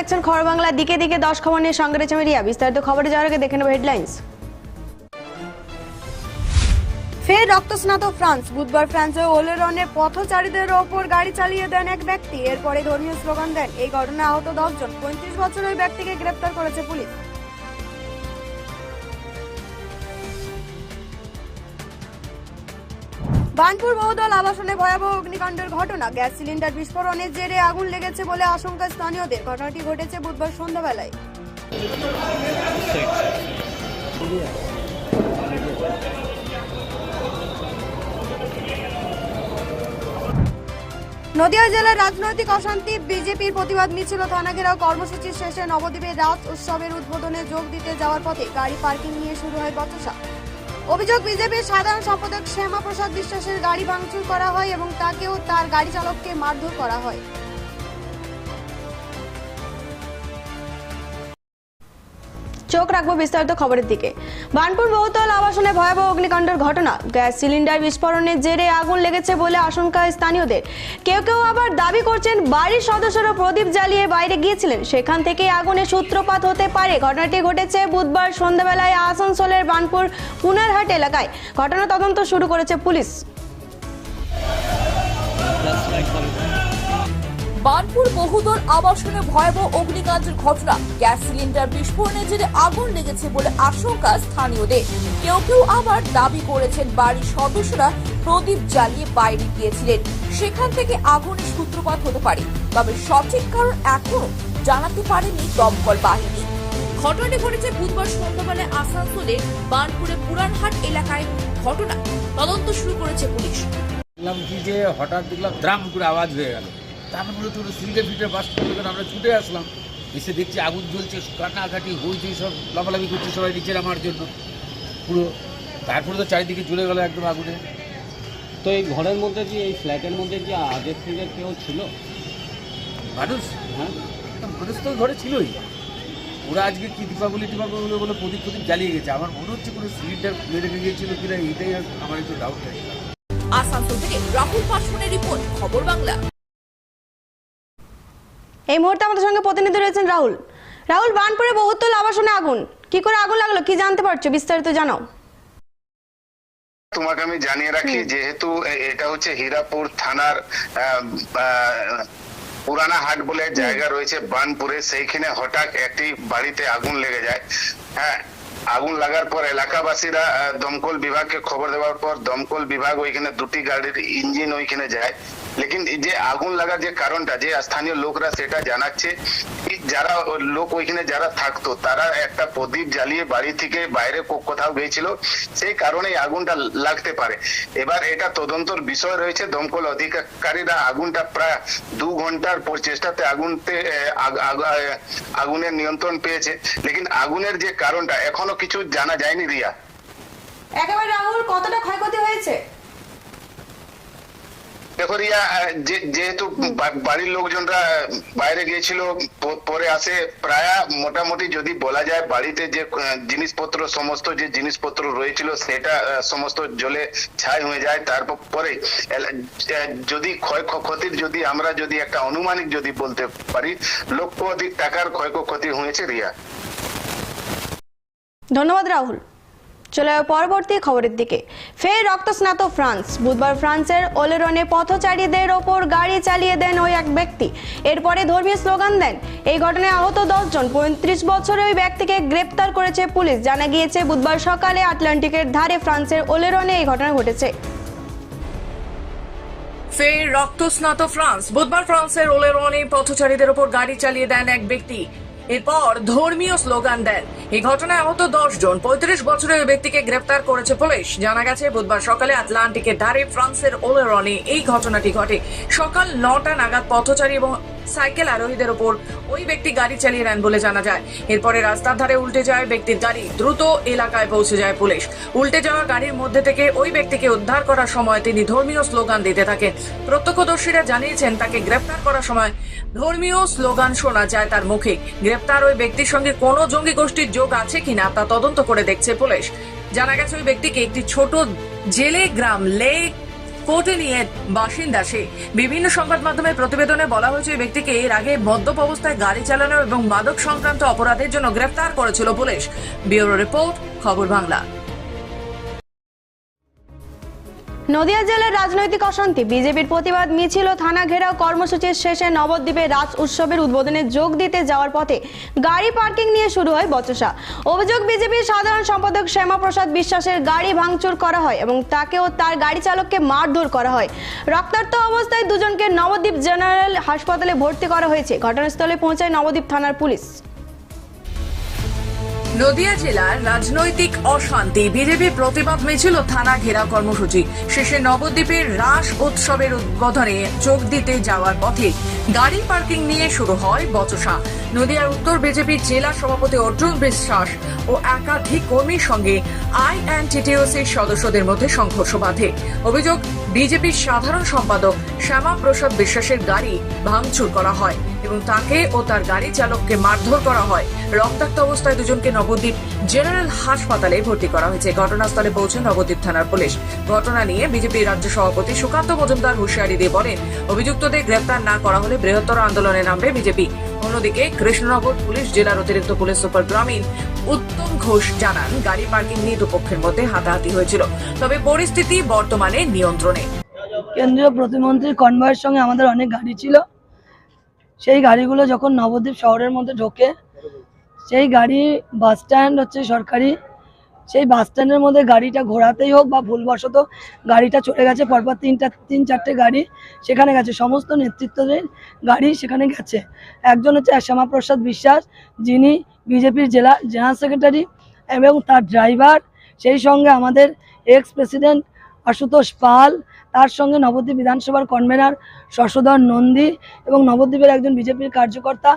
দেখছেন খবর বাংলা দিকে দিকে, দশ খবর নিয়ে সঙ্গে রয়েছে মিডিয়া। বিস্তারিত খবরে যাওয়ার আগে দেখে নেব হেডলাইন্স। ফের রক্তস্নাত ফ্রান্স। বুধবার ফ্রান্সে ওলেরনের পথচারীদের ওপর গাড়ি চালিয়ে দেন এক ব্যক্তি। এরপরে ধর্মীয় স্লোগান দেন। এই ঘটনায় আহত দশজন। পঁয়ত্রিশ বছর ওই ব্যক্তিকে গ্রেপ্তার করেছে পুলিশ। বানপুর বহুদল আবাসনে ভয়াবহ অগ্নিকাণ্ডের ঘটনা। গ্যাস সিলিন্ডার বিস্ফোরণের জেরে আগুন লেগেছে বলে আশঙ্কা স্থানীয়দের। ঘটনাটি ঘটেছে বুধবার সন্ধ্যাবেলায়। নদিয়া জেলার রাজনৈতিক অশান্তি, বিজেপির প্রতিবাদ মিছিল থানা ঘেরাও কর্মসূচি শেষে নবদ্বীপের রাত উৎসবের উদ্বোধনে যোগ দিতে যাওয়ার পথে গাড়ি পার্কিং নিয়ে শুরু হয় বচসা। অভিযোগ, বিজেপির সাধারণ সম্পাদক শ্যামাপ্রসাদ বিশ্বাসের গাড়ি ভাঙচুর করা হয় এবং তাকেও তার গাড়ি চালককে মারধর করা হয়। চোখ রাখব বিস্তারিত খবরের দিকে। বানপুর বহুতল আবাসনে ভয়াবহ অগ্নিকাণ্ডের ঘটনা। গ্যাস সিলিন্ডার বিস্ফোরণের জেরে আগুন লেগেছে বলে আশঙ্কা স্থানীয়দের। কেউ কেউ আবার দাবি করছেন বাড়ির সদস্যরা প্রদীপ জ্বালিয়ে বাইরে গিয়েছিলেন। সেখান থেকে আগুনের সূত্রপাত হতে পারে। ঘটনাটি ঘটেছে বুধবার সন্ধ্যাবেলায় আসানসোলের বানপুর পুনারহাট এলাকায়। ঘটনা তদন্ত শুরু করেছে পুলিশ। বানপুর বহুদল আবাসনে ভয়াবহ অগ্নিকাণ্ডের ঘটনা। গ্যাস সিলিন্ডার বিস্ফোরণের জেরে আগুন লেগেছে বলে আশঙ্কা স্থানীয়দের। কেউ কেউ আবার দাবি করেছেন বাড়ির সদস্যরা প্রদীপ জ্বালিয়ে বাইরে গিয়েছিলেন। সেখান থেকে আগুনের সূত্রপাত হতে পারে। তবে সঠিক কারণ এখনও জানাতে পারেনি দমকল বাহিনী। ঘটনাটি ঘটেছে বুধবার সন্ধ্যাবেলায় আসানসোলে বানপুরে পুরানহাট এলাকায় ঘটনা। তদন্ত শুরু করেছে পুলিশ। দেখলাম কি যে হঠাৎ দেখলাম, দ্রাম করে আওয়াজ হয়ে গেল। তারপরে তো সিলিন্ডার ফিল্টার বাস করতে আমরা ছুটে আসলাম। এসে দেখছি আগুন জ্বলছে কাটাকাটি হইছে সব লাফালাফি করছে সবাই নিচে নামার জন্য। পুরো তারপরে তো চারিদিকে জ্বলে গেল একদম আগুনে। তো এই ঘরের মধ্যে কি এই ফ্ল্যাটের মধ্যে কি আগের থেকে কেউ ছিল? মানুষ? হ্যাঁ। মানুষ তো ঘরে ছিলই। ওরা আজকে কি দীপাবলি টিপাবলি বলে প্রদীপ প্রদীপ জ্বালিয়ে গেছে। আমার মনে হচ্ছে কোনো সিলিন্ডার খুলে রেখে গিয়েছিল কিনা এটাই আমার একটু ডাউট থাকে আসানসোল থেকে রাহুল পাসওয়ানের রিপোর্ট খবর বাংলা। এই মুহূর্তে আমাদের সঙ্গে প্রতিনিধি রয়েছেন রাহুল। রাহুল বানপুরে বহুতল আবাসনে আগুন। কি করে আগুন লাগল? কি জানতে পারছ? বিস্তারিত জানাও। তোমাকে আমি জানিয়ে রাখি যেহেতু এটা হচ্ছে হীরাপুর থানার পুরানা হাট বলে জায়গা রয়েছে বানপুরে। সেইখানে হঠাৎ একটি বাড়িতে আগুন লেগে যায়। হ্যাঁ আগুন লাগার পর এলাকাবাসীরা দমকল বিভাগকে খবর দেওয়ার পর দমকল বিভাগ ওইখানে দুটি গাড়ির ইঞ্জিন ওইখানে যায়। লেকিন যে আগুন লাগার যে কারণটা যে স্থানীয় লোকরা সেটা জানাচ্ছে যারা লোক ওইখানে যারা থাকতো তারা একটা প্রদীপ জ্বালিয়ে বাড়ি থেকে বাইরে কোথাও গিয়েছিল সেই কারণেই আগুনটা লাগতে পারে এবার এটা তদন্তর বিষয় রয়েছে দমকল অধিকারীরা আগুনটা প্রায় দু ঘণ্টার পর চেষ্টাতে আগুনতে আগুনের নিয়ন্ত্রণ পেয়েছে লেকিন আগুনের যে কারণটা এখনও কিছু জানা যায়নি রিয়া একেবারে রাহুল কতটা ক্ষয়ক্ষতি হয়েছে? দেখো রিয়া যেহেতু বাড়ির লোকজনরা বাইরে গিয়েছিল পরে আসে প্রায় মোটামুটি যদি বলা যায় বাড়িতে যে জিনিসপত্র সমস্ত যে জিনিসপত্র রয়েছিল সেটা সমস্ত জলে ছাই হয়ে যায়। তারপরে যদি ক্ষয় ক্ষতির যদি আমরা যদি একটা অনুমানিক যদি বলতে পারি লক্ষ অধিক টাকার ক্ষয়ক্ষতি হয়েছে রিয়া। ধন্যবাদ রাহুল। চলে পরবর্তী খবরের দিকে। ফের রক্তস্নাত ফ্রান্স। বুধবার ফ্রান্সের ওলেরনে পথচারীদের ওপর গাড়ি চালিয়ে দেন ওই এক ব্যক্তি। এরপরে ধর্মীয় স্লোগান দেন। এই ঘটনায় আহত দশজন, পঁয়ত্রিশ বছরের ওই ব্যক্তিকে গ্রেপ্তার করেছে পুলিশ। জানা গিয়েছে, বুধবার সকালে আটলান্টিকের ধারে ফ্রান্সের ওলেরনে এই ঘটনা ঘটেছে। ফের রক্তস্নাত ফ্রান্স। বুধবার ফ্রান্সের ওলেরনে পথচারীদের উপর গাড়ি চালিয়ে দেন এক ব্যক্তি। এরপর ধর্মীয় স্লোগান দেন। এই ঘটনায় আহত দশ জন। পঁয়ত্রিশ বছরের ব্যক্তিকে গ্রেপ্তার করেছে পুলিশ। জানা গেছে, বুধবার সকালে আটলান্টিকের ধারে ফ্রান্সের ওলেরনে এই ঘটনাটি ঘটে। সকাল নটা নাগাদ পথচারী এবং সাইকেল আরোহীদের ওপর। ওই ব্যক্তি গাড়ি চালিয়ে নেন বলে জানা যায়। এরপরে রাস্তার ধারে উল্টে যায় ব্যক্তির গাড়ি। দ্রুত এলাকায় পৌঁছে যায় পুলিশ। উল্টে যাওয়া গাড়ির মধ্যে থেকে ওই ব্যক্তিকে উদ্ধার করার সময় তিনি ধর্মীয় স্লোগান দিতে থাকেন। প্রত্যক্ষদর্শীরা জানিয়েছেন, তাকে গ্রেপ্তার করার সময় ধর্মীয় স্লোগান শোনা যায় তার মুখে। গ্রেপ্তার ওই ব্যক্তির সঙ্গে কোনো জঙ্গি গোষ্ঠীর যোগ আছে কিনা তা তদন্ত করে দেখছে পুলিশ। জানা গেছে, ওই ব্যক্তিকে একটি ছোট জেলে গ্রাম লে কোর্টে নিয়ে বাসিন্দা সে। বিভিন্ন সংবাদ মাধ্যমে প্রতিবেদনে বলা হয়েছে ব্যক্তিকে এর আগে মদ্যপ অবস্থায় গাড়ি চালানো এবং মাদক সংক্রান্ত অপরাধের জন্য গ্রেফতার করেছিল পুলিশ। ব্যুরো রিপোর্ট, খবর বাংলা। নদিয়া জেলার রাজনৈতিক অশান্তি। বিজেপির প্রতিবাদ, মিছিল ও থানা ঘেরাও কর্মসূচির শেষে নবদ্বীপে রাজ উৎসবের উদ্বোধনে যোগ দিতে যাওয়ার পথে গাড়ি পার্কিং নিয়ে শুরু হয় বচসা। অভিযোগ, বিজেপির সাধারণ সম্পাদক শ্যামাপ্রসাদ বিশ্বাসের গাড়ি ভাঙচুর করা হয় এবং তাকে ও তার গাড়ি চালককে মারধর করা হয়। রক্তাক্ত অবস্থায় দুজনকে নবদ্বীপ জেনারেল হাসপাতালে ভর্তি করা হয়েছে। ঘটনাস্থলে পৌঁছায় নবদ্বীপ থানার পুলিশ। নদিয়া জেলার রাজনৈতিক অশান্তি। বিজেপি প্রতিবাদ মিছিল ও থানা ঘেরাও কর্মসূচি। শেষে নবদ্বীপের রাস উৎসবের উদ্বোধনে যোগ দিতে যাওয়ার পথে গাড়ি পার্কিং নিয়ে শুরু হয় বচসা। নদিয়ার উত্তর বিজেপির জেলা সভাপতি অর্জুন বিশ্বাস ও একাধিক কর্মীর সঙ্গে আই অ্যান্ড টিটিওসির সদস্যদের মধ্যে সংঘর্ষ বাধে। অভিযোগ, বিজেপির সাধারণ সম্পাদক শ্যামা প্রসাদ বিশ্বাসের গাড়ি ভাঙচুর করা হয় এবং তাকে ও তার গাড়ি চালককে মারধর করা হয়। রক্তাক্ত অবস্থায় দুজনকে নবদ্বীপ জেনারেল হাসপাতালে ভর্তি করা হয়েছে। ঘটনাস্থলে পৌঁছে নবদ্বীপ থানার পুলিশ। ঘটনা নিয়ে বিজেপি রাজ্য সভাপতি সুকান্ত মজুমদার হুঁশিয়ারি দিয়ে বলেন, অভিযুক্তদের গ্রেপ্তার না করা হলে বৃহত্তর আন্দোলনে নামবে বিজেপি। অন্যদিকে কৃষ্ণনগর পুলিশ, জেলার অতিরিক্ত পুলিশ সুপার গ্রামীণ উত্তম ঘোষ জানান, গাড়ি পার্কিং নিয়ে দুপক্ষের মধ্যে হাতাহাতি হয়েছিল। তবে পরিস্থিতি বর্তমানে নিয়ন্ত্রণে। কেন্দ্রীয় প্রতিমন্ত্রীর কনভয়ের সঙ্গে আমাদের অনেক গাড়ি ছিল। সেই গাড়িগুলো যখন নবদ্বীপ শহরের মধ্যে ঢোকে, সেই গাড়ি বাস স্ট্যান্ড হচ্ছে সরকারি সেই বাস স্ট্যান্ডের মধ্যে গাড়িটা ঘোরাতেই হোক বা ভুলবশত গাড়িটা চলে গেছে, পরপর তিনটা, তিন চারটে গাড়ি সেখানে গেছে। সমস্ত নেতৃত্বদের গাড়ি সেখানে গেছে। একজন হচ্ছে শ্যামাপ্রসাদ বিশ্বাস, যিনি বিজেপির জেলা, জেনারেল সেক্রেটারি এবং তার ড্রাইভার সেই সঙ্গে আমাদের এক্স প্রেসিডেন্ট আশুতোষ পাল, তার সঙ্গে নবদ্বীপ বিধানসভার কনভেনার শশধর নন্দী এবং নবদ্বীপের একজন বিজেপির কার্যকর্তা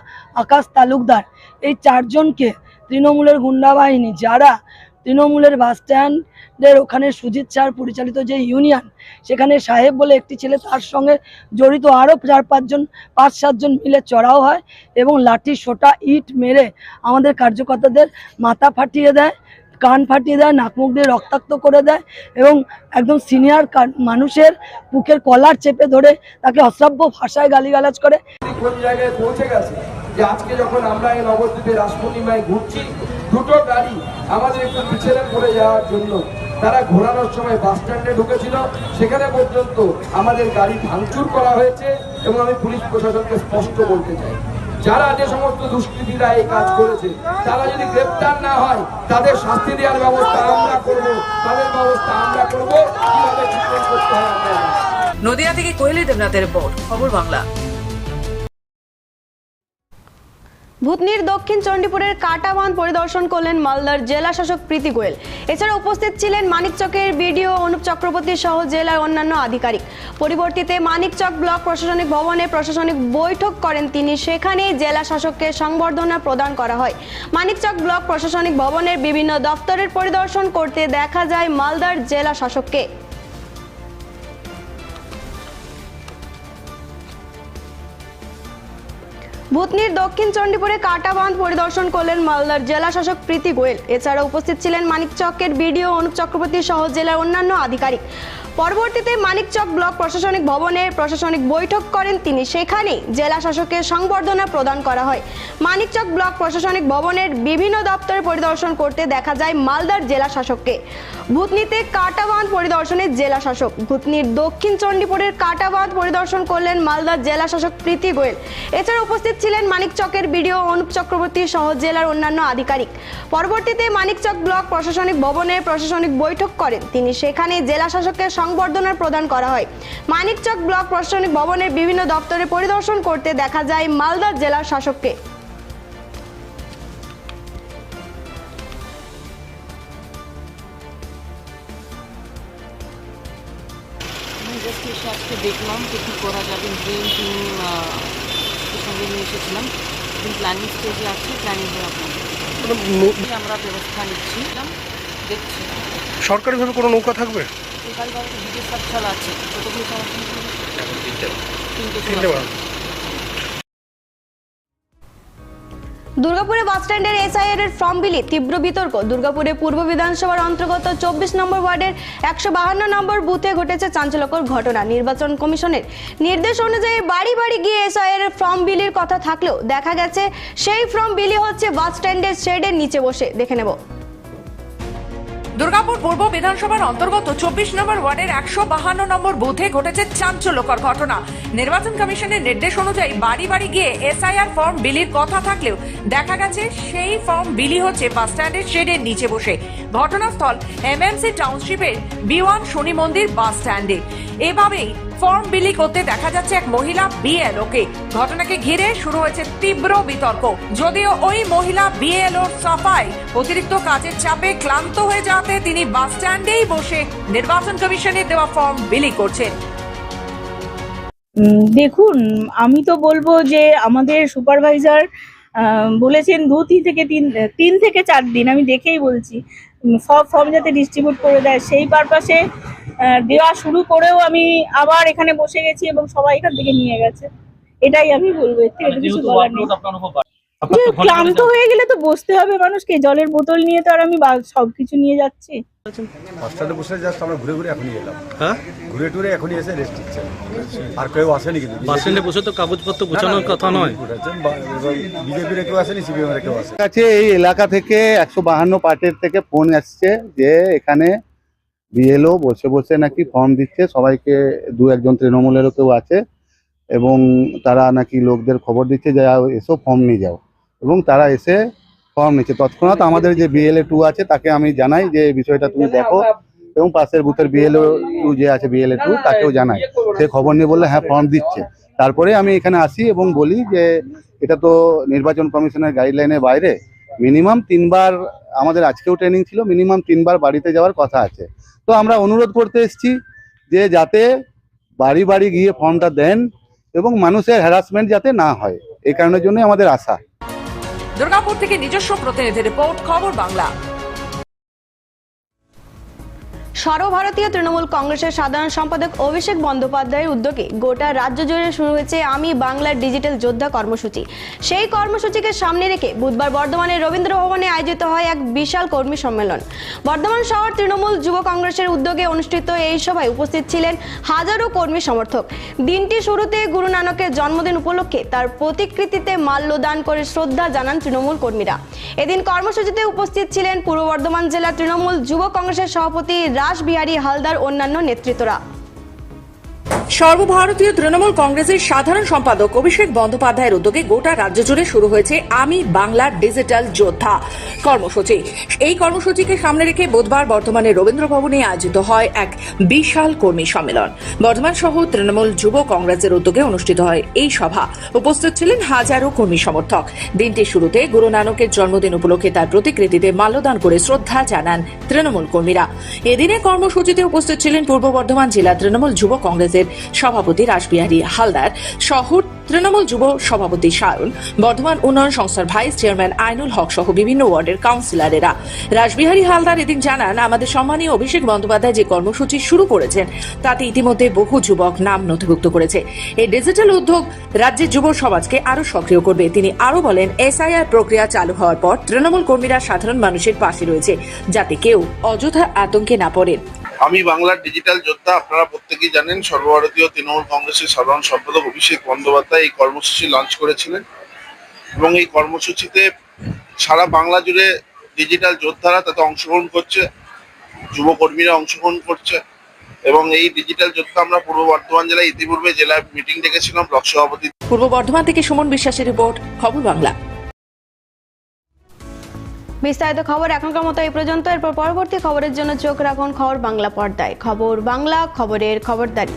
আকাশ তালুকদার। এই চারজনকে তৃণমূলের গুন্ডা বাহিনী, যারা তৃণমূলের বাস স্ট্যান্ডের ওখানে সুজিত স্যার পরিচালিত যে ইউনিয়ন, সেখানে সাহেব বলে একটি ছেলে তার সঙ্গে জড়িত আরও চার পাঁচজন, পাঁচ সাতজন মিলে চড়াও হয় এবং লাঠি, সোটা, ইট মেরে আমাদের কার্যকর্তাদের মাথা ফাটিয়ে দেয়, কান ফাটিয়ে দেয়, নাক মুখ দিয়ে রক্তাক্ত করে দেয় এবং একদম সিনিয়র মানুষের বুকের কলার চেপে ধরে তাকে অশ্রাব্য ভাষায় গালিগালাজ করে। কোন জায়গায় পৌঁছে গেছে যে আজকে যখন আমরা এই নবদ্বীপে রাস পূর্ণিমায় ঘুরছি দুটো গাড়ি আমাদের একটু পিছনে পড়ে যাওয়ার জন্য। তারা ঘোরানোর সময় বাস স্ট্যান্ডে ঢুকেছিল। সেখানে পর্যন্ত আমাদের গাড়ি ভাঙচুর করা হয়েছে এবং আমি পুলিশ প্রশাসনকে স্পষ্ট বলতে চাই। যারা যে সমস্ত দুষ্কৃতীরা এই কাজ করেছে, তারা যদি গ্রেপ্তার না হয়, তাদের শাস্তি দেওয়ার ব্যবস্থা আমরা করব। তাদের ব্যবস্থা আমরা করব। কীভাবে নদিয়া থেকে কোহেলি দেবনাথের রিপোর্ট, খবর বাংলা। ভূতনির দক্ষিণ চণ্ডীপুরের কাটাবাঁধ পরিদর্শন করলেন মালদার জেলা শাসক প্রীতি গোয়েল। এছাড়া উপস্থিত ছিলেন মানিকচকের বিডিও অনুপ চক্রবর্তী সহ জেলার অন্যান্য আধিকারিক। পরিবর্তিতে মানিকচক ব্লক প্রশাসনিক ভবনে প্রশাসনিক বৈঠক করেন তিনি। সেখানেই জেলা শাসককে সংবর্ধনা প্রদান করা হয়। মানিকচক ব্লক প্রশাসনিক ভবনের বিভিন্ন দপ্তরের পরিদর্শন করতে দেখা যায় মালদার জেলা শাসককে। ভূতনির দক্ষিণ চণ্ডীপুরে কাটাবাঁধ পরিদর্শন করলেন মালদার জেলা শাসক প্রীতি গোয়েল। এছাড়া উপস্থিত ছিলেন মানিকচকের বিডিও অনুপ চক্রবর্তী সহ জেলার অন্যান্য আধিকারিক। পরবর্তীতে মানিকচক ব্লক প্রশাসনিক ভবনের প্রশাসনিক বৈঠক করেন তিনি। সেখানেই জেলা শাসকের সংবর্ধনা প্রদান করা হয়। মানিকচক ব্লক প্রশাসনিক ভবনের বিভিন্ন দপ্তরে পরিদর্শন করতে দেখা যায় মালদার জেলা শাসককে। ভূতনিতে কাটাবাঁধ পরিদর্শনের জেলা শাসক। ভূতনির দক্ষিণ চণ্ডীপুরের কাটাবাঁধ পরিদর্শন করলেন মালদার জেলা শাসক প্রীতি গোয়েল। এছাড়া উপস্থিত ছিলেন মানিকচকের বিডিও অনুপ চক্রবর্তী সহ জেলার অন্যান্য আধিকারিক। পরবর্তীতে মানিকচক ব্লক প্রশাসনিক ভবনের প্রশাসনিক বৈঠক করেন। তিনি সেখানে জেলা শাসকের সংবর্ধনা প্রদান করা হয়। মানিকচক ব্লক প্রশাসনিক ভবনের বিভিন্ন দপ্তরে পরিদর্শন করতে দেখা যায় মালদা জেলার শাসককে। জাস্ট এসে আজকে দেখলাম যে কী করা যাবে। ড্রিম টিম সঙ্গে নিয়ে এসেছিলাম। টিম প্ল্যানিং স্টেজে আছে প্ল্যানিং আপনাদের আমরা ব্যবস্থা নিচ্ছি। দেখছি। সরকারিভাবে কোনো নৌকা থাকবে? সরকারিভাবে তো বিদেশ সচ্ছল আছে। কতগুলো সমস্যা তিনটে তিনটে দুর্গাপুরে বাসস্ট্যান্ডের এসআইআর এর ফর্ম বিলি তীব্র বিতর্ক। দুর্গাপুরে পূর্ব বিধানসভার অন্তর্গত চব্বিশ নম্বর ওয়ার্ডের একশো বাহান্ন নম্বর বুথে ঘটেছে চাঞ্চল্যকর ঘটনা। নির্বাচন কমিশনের নির্দেশ অনুযায়ী বাড়ি বাড়ি গিয়ে এসআইআর এর ফর্ম বিলির কথা থাকলেও দেখা গেছে সেই ফর্ম বিলি হচ্ছে বাসস্ট্যান্ডের শেডের নিচে বসে। দেখে নেব। দুর্গাপুর পূর্ব বিধানসভার অন্তর্গত চব্বিশ নম্বর ওয়ার্ডের একশো বাহান্ন নম্বর বুথে ঘটেছে চাঞ্চল্যকর ঘটনা। নির্বাচন কমিশনের নির্দেশ অনুযায়ী বাড়ি বাড়ি গিয়ে এসআইআর ফর্ম বিলির কথা থাকলেও দেখা গেছে সেই ফর্ম বিলি হচ্ছে বাস স্ট্যান্ডের শেডের নিচে বসে। ঘটনাস্থল এমএমসি টাউনশিপের বিওয়ান শনি মন্দির বাস স্ট্যান্ডে। এভাবেই ফর্ম বিলি করতে দেখা যাচ্ছে এক মহিলা বিএলওকে। ঘটনাকে ঘিরে শুরু হয়েছে তীব্র বিতর্ক। যদিও ওই মহিলা বিএলওর সাফাই অতিরিক্ত কাজের চাপে ক্লান্ত হয়ে যাওয়াতে তিনি বাস স্ট্যান্ডেই বসে নির্বাচন কমিশনের দেওয়া ফর্ম বিলি করছেন। দেখুন, আমি তো বলব যে আমাদের সুপারভাইজার বলেছেন দু, তিন থেকে তিন তিন থেকে চার দিন, আমি দেখেই বলছি। সব ফর্ম যাতে ডিস্ট্রিবিউট করে দেয়। সেই পারপাসে দেওয়া শুরু করেও আমি আবার এখানে বসে গেছি এবং সবাই এখান থেকে নিয়ে গেছে। এটাই আমি বলব এর থেকে কিছু বলার নেই। ক্লান্ত হয়ে গেলে তো বসতে হবে মানুষকে। জলের বোতল নিয়ে তো আর আমি সবকিছু নিয়ে যাচ্ছি। হস্টেলে বসে জাস্ট আমরা ঘুরে ঘুরে এখনই এলাম। হ্যাঁ? ঘুরে টুরে এখনই এসে রেস্ট নিচ্ছে। আর কেউ আসেনি কিন্তু। বাস স্ট্যান্ডে বসে তো কাগজপত্র গোছানোর কথা নয়। বিজেপির কেউ আসেনি সিপিএম এর কেউ আসে কাছে এই এলাকা থেকে একশো বাহান্ন পার্টের থেকে ফোন আসছে যে এখানে বিএলও বসে বসে নাকি ফর্ম দিচ্ছে। সবাইকে দু একজন তৃণমূলেরও কেউ আছে। এবং তারা নাকি লোকদের খবর দিচ্ছে যে এসো ফর্ম নিয়ে যাও। এবং তারা এসে ফর্ম নিচ্ছে। তৎক্ষণাৎ আমাদের যে বিএলএ টু আছে, তাকে আমি জানাই যে বিষয়টা তুমি দেখো। এবং পাশের বুথের বিএলএ টু যে আছে বিএলএ টু তাকেও জানাই। সে খবর নিয়ে বললে হ্যাঁ ফর্ম দিচ্ছে। তারপরে আমি এখানে আসি এবং বলি যে, এটা তো নির্বাচন কমিশনের গাইডলাইনের বাইরে। মিনিমাম তিনবার আমাদের আজকেও ট্রেনিং ছিল মিনিমাম তিনবার বাড়িতে যাওয়ার কথা আছে। তো আমরা অনুরোধ করতে এসেছি যে, যাতে বাড়ি বাড়ি গিয়ে ফর্মটা দেন এবং মানুষের হ্যারাসমেন্ট যাতে না হয়। এই কারণের জন্য আমাদের আশা। দুর্গাপুর থেকে নিজস্ব প্রতিনিধি রিপোর্ট খবর বাংলা। সর্বভারতীয় তৃণমূল কংগ্রেসের সাধারণ সম্পাদক অভিষেক বন্দ্যোপাধ্যায়ের উদ্যোগে গোটা রাজ্য জুড়ে শুরু হয়েছে আমি বাংলার ডিজিটাল যোদ্ধা কর্মসূচি। সেই কর্মসূচিকে সামনে রেখে বুধবার বর্ধমানের রবীন্দ্র ভবনে আয়োজিত হয় এক বিশাল কর্মী সম্মেলন। বর্ধমান শহর তৃণমূল যুব কংগ্রেসের উদ্যোগে অনুষ্ঠিত এই সভায় উপস্থিত ছিলেন হাজারো কর্মী সমর্থক। দিনটি শুরুতে গুরু নানকের জন্মদিন উপলক্ষে তার প্রতিকৃতিতে মাল্যদান করে শ্রদ্ধা জানান তৃণমূল কর্মীরা। এদিন কর্মসূচিতে উপস্থিত ছিলেন পূর্ব বর্ধমান জেলা তৃণমূল যুব কংগ্রেসের সভাপতি রাসবিহারী হালদার অন্যান্য নেতৃত্বরা। সর্বভারতীয় তৃণমূল কংগ্রেসের সাধারণ সম্পাদক অভিষেক বন্দ্যোপাধ্যায়ের উদ্যোগে গোটা রাজ্য জুড়ে শুরু হয়েছে আমি বাংলার ডিজিটাল যোদ্ধা কর্মসূচি। এই কর্মসূচিকে সামনে রেখে বুধবার বর্তমানে রবীন্দ্র ভবনে আয়োজিত হয় এক বিশাল কর্মী সম্মেলন। বর্ধমান সহ তৃণমূল যুব কংগ্রেসের উদ্যোগে অনুষ্ঠিত হয় এই সভা। উপস্থিত ছিলেন হাজারো কর্মী সমর্থক। দিনটির শুরুতে গুরু নানকের জন্মদিন উপলক্ষে তার প্রতিকৃতিতে মাল্যদান করে শ্রদ্ধা জানান তৃণমূল কর্মীরা। এদিনে কর্মসূচিতে উপস্থিত ছিলেন পূর্ব বর্ধমান জেলা তৃণমূল যুব কংগ্রেসের সভাপতি রাসবিহারী হালদার, শহর তৃণমূল যুব সভাপতি সায়ন বর্ধমান উন্নয়ন সংস্থার ভাইস চেয়ারম্যান আইনুল হক সহ বিভিন্ন ওয়ার্ডের কাউন্সিলরেরা। রাসবিহারী হালদার এদিন জানান, আমাদের সম্মানীয় অভিষেক বন্দ্যোপাধ্যায় যে কর্মসূচি শুরু করেছেন, তাতে ইতিমধ্যে বহু যুবক নাম নথিভুক্ত করেছে। এই ডিজিটাল উদ্যোগ রাজ্যের যুব সমাজকে আরও সক্রিয় করবে। তিনি আরও বলেন, এসআইআর প্রক্রিয়া চালু হওয়ার পর তৃণমূল কর্মীরা সাধারণ মানুষের পাশে রয়েছে, যাতে কেউ অযথা আতঙ্কে না পড়েন। আমি বাংলার ডিজিটাল যোদ্ধা, আপনারা প্রত্যেকেই জানেন, সর্বভারতীয় তৃণমূল কংগ্রেসের সাধারণ সম্পাদক অভিষেক বন্দ্যোপাধ্যায় এই কর্মসূচি লঞ্চ করেছিলেন। এবং এই কর্মসূচিতে সারা বাংলা জুড়ে ডিজিটাল যোদ্ধারা তাতে অংশগ্রহণ করছে যুবকর্মীরা অংশগ্রহণ করছে। এবং এই ডিজিটাল যোদ্ধা আমরা পূর্ব বর্ধমান জেলায় ইতিপূর্বে জেলায় মিটিং ডেকেছিলাম ব্লক সভাপতি পূর্ব বর্ধমান থেকে সুমন বিশ্বাসের রিপোর্ট খবর বাংলা। বিস্তারিত খবর এখনকার মতো এই পর্যন্ত। এরপর পরবর্তী খবরের জন্য চোখ রাখুন খবর বাংলা পর্দায়। খবর বাংলা, খবরের খবরদারি।